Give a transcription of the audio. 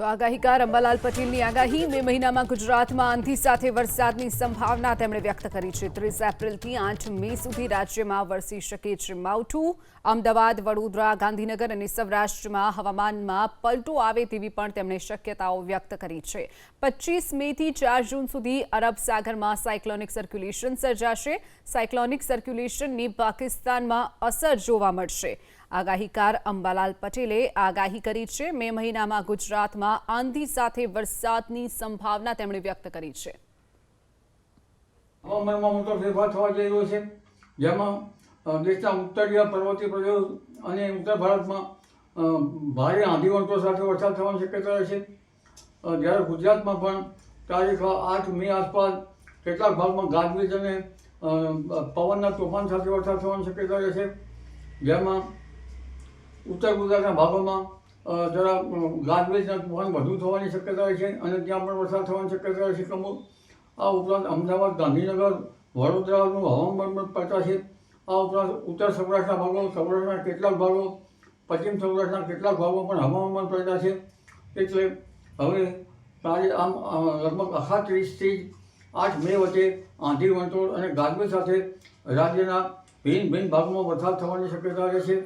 તો આગાહીકાર અંબાલાલ પટેલની આગાહી મે મહિનામાં ગુજરાતમાં આંધી સાથે વરસાદની સંભાવના તેમણે વ્યક્ત કરી છે. ત્રીસ એપ્રિલથી આઠ મે સુધી રાજ્યમાં વરસી શકે છે માવઠું. અમદાવાદ, વડોદરા, ગાંધીનગર અને સૌરાષ્ટ્રમાં હવામાનમાં પલટો આવે તેવી પણ તેમણે શક્યતાઓ વ્યક્ત કરી છે. પચીસ મેથી ચાર જૂન સુધી અરબ સાગરમાં સાયક્લોનિક સર્ક્યુલેશન સર્જાશે. સાયક્લોનિક સર્ક્યુલેશનની પાકિસ્તાનમાં અસર જોવા મળશે. આગાહીકાર અંબાલાલ પટેલે આગાહી કરી છે. મે મહિનામાં ગુજરાતમાં આંધી સાથે વરસાદની સંભાવના તેમણે વ્યક્ત કરી છે. હવામાનમાં મોટો ફેરફાર થવા જઈ રહ્યો છે. જેમાં દેશના ઉત્તરીય પર્વતીય પ્રદેશ અને ઉત્તર ભારતમાં ભારે આંધીવંતો સાથે વરસાદ થવાની શક્યતા રહેશે જ્યારે ગુજરાતમાં પણ તારીખ આઠ મે આસપાસ કેટલાક ભાગમાં ગાજવીજ અને પવનના તોફાન સાથે વરસાદ થવાની શક્યતા રહેશે જેમાં ઉત્તર ગુજરાતના ભાગોમાં જરા ગાજવેજના તોફાન વધુ થવાની શક્યતા રહે છે અને ત્યાં પણ વરસાદ થવાની શક્યતા હોય છે. કમો આ ઉપરાંત અમદાવાદ, ગાંધીનગર, વડોદરાનું હવામાન પણ પડતા છે. આ ઉપરાંત ઉત્તર સૌરાષ્ટ્રના ભાગો, સૌરાષ્ટ્રના કેટલાક ભાગો, પશ્ચિમ સૌરાષ્ટ્રના કેટલાક ભાગો પણ હવામાન પડતા છે. એટલે હવે તારીખ આમ લગભગ અખાત્રીસથી આઠ મે વચ્ચે આંધી વંટોળ અને ગાજવીજ સાથે રાજ્યના ભિન્ન ભિન્ન ભાગમાં વરસાદ થવાની શક્યતા રહે છે.